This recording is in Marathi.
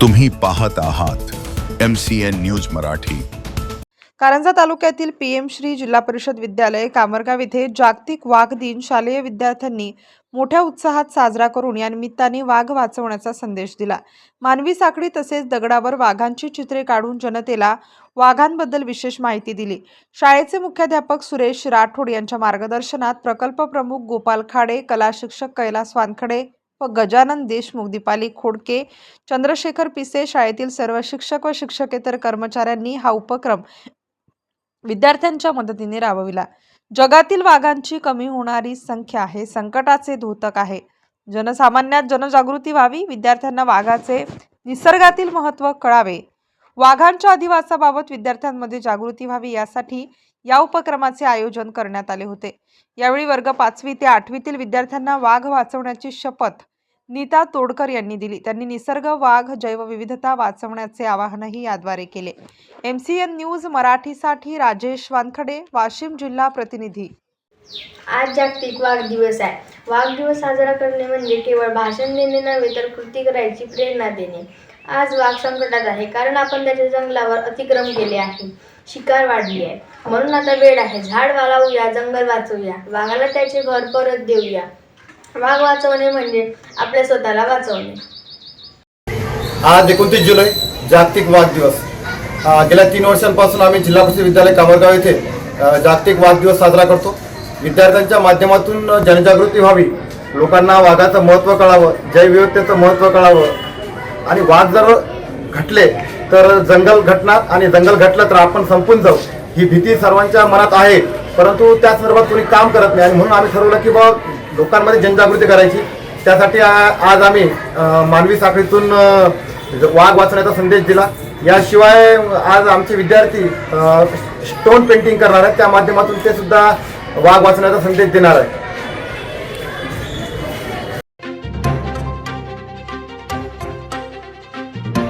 तुम्ही पाहत आहात M C N news Marathi. Karanja तालुक्यातील पी एम श्री जिल्हा परिषद विद्यालय कामरगाव येथे जागतिक वाघ दिन शालेय विद्यार्थ्यांनी मोठ्या उत्साहात साजरा करून या निमित्ताने वाघ वाचवण्याचा संदेश दिला. मानवी साखळी तसेच दगडावर वाघांची चित्रे काढून जनतेला वाघांबद्दल विशेष माहिती दिली. शाळेचे मुख्याध्यापक सुरेश राठोड यांच्या मार्गदर्शनात प्रकल्प प्रमुख गोपाल खाडे कला शिक्षक कैलास वानखडे व गजानन देशमुख दीपाली खोडके चंद्रशेखर पिसे शाळेतील सर्व शिक्षक व शिक्षकेतर कर्मचाऱ्यांनी हा उपक्रम विद्यार्थ्यांच्या मदतीने राबविला. जगातील वाघांची कमी होणारी संख्या हे संकटाचे धोतक आहे. जनसामान्यात जनजागृती व्हावी विद्यार्थ्यांना वाघाचे निसर्गातील महत्त्व कळावे. वाघांच्या अधिवासाबाबत विद्यार्थ्यांमध्ये जागृती व्हावी यासाठी या उपक्रमाचे आयोजन करण्यात आले होते. यावेळी वर्ग पाचवी ते आठवीतील विद्यार्थ्यांना वाघ वाचवण्याची शपथ नीता तोडकर यांनी दिली. त्यांनी निसर्ग वाघ जैवविविधता वाचवण्याचे आवाहनही याद्वारे केले. एम सी एन न्यूज मराठीसाठी राजेश वानखडे वाशिम जिल्हा प्रतिनिधी. आज जागतिक वाघ दिवस आहे. वाघदिवस साजरा करणे म्हणजे केवळ भाषण देणे नव्हे तर कृती करायची प्रेरणा देणे. आज वाघ संकटात आहे कारण आपण त्याच्या जंगलावर अतिक्रम केले आहे. शिकार वाढली आहे. म्हणून आता वेळ आहे. झाड वालावूया जंगल वाचवूया. वाघाला त्याचे घर परत देऊया. वाघ वाचवणे म्हणजे आपल्या स्वतःला वाचवणे. आज एकोणतीस जुलै जागतिक वाघ दिवस. गेल्या तीन वर्षांपासून आम्ही जिल्हा परिषद विद्यालय कामरगाव येथे जागतिक वाघ दिवस साजरा करतो. विद्यार्थ्यांच्या माध्यमातून जनजागृती व्हावी. लोकांना वाघाचं महत्त्व कळावं जैवविविधतेचं महत्त्व कळावं. आणि वाघ जर घटले तर जंगल घटणार आणि जंगल घटलं तर आपण संपून जाऊ. ही भीती सर्वांच्या मनात आहे परंतु त्या संदर्भात कोणी काम करत नाही. आणि म्हणून आम्ही ठरवलं की बा लोकांमध्ये जनजागृती करायची. त्यासाठी आज आम्ही मानवी साखळीतून वाघ वाचण्याचा संदेश दिला. याशिवाय आज आमचे विद्यार्थी स्टोन पेंटिंग करणार आहेत. त्या माध्यमातून ते सुद्धा वाघ वाचण्याचा संदेश देणार आहे.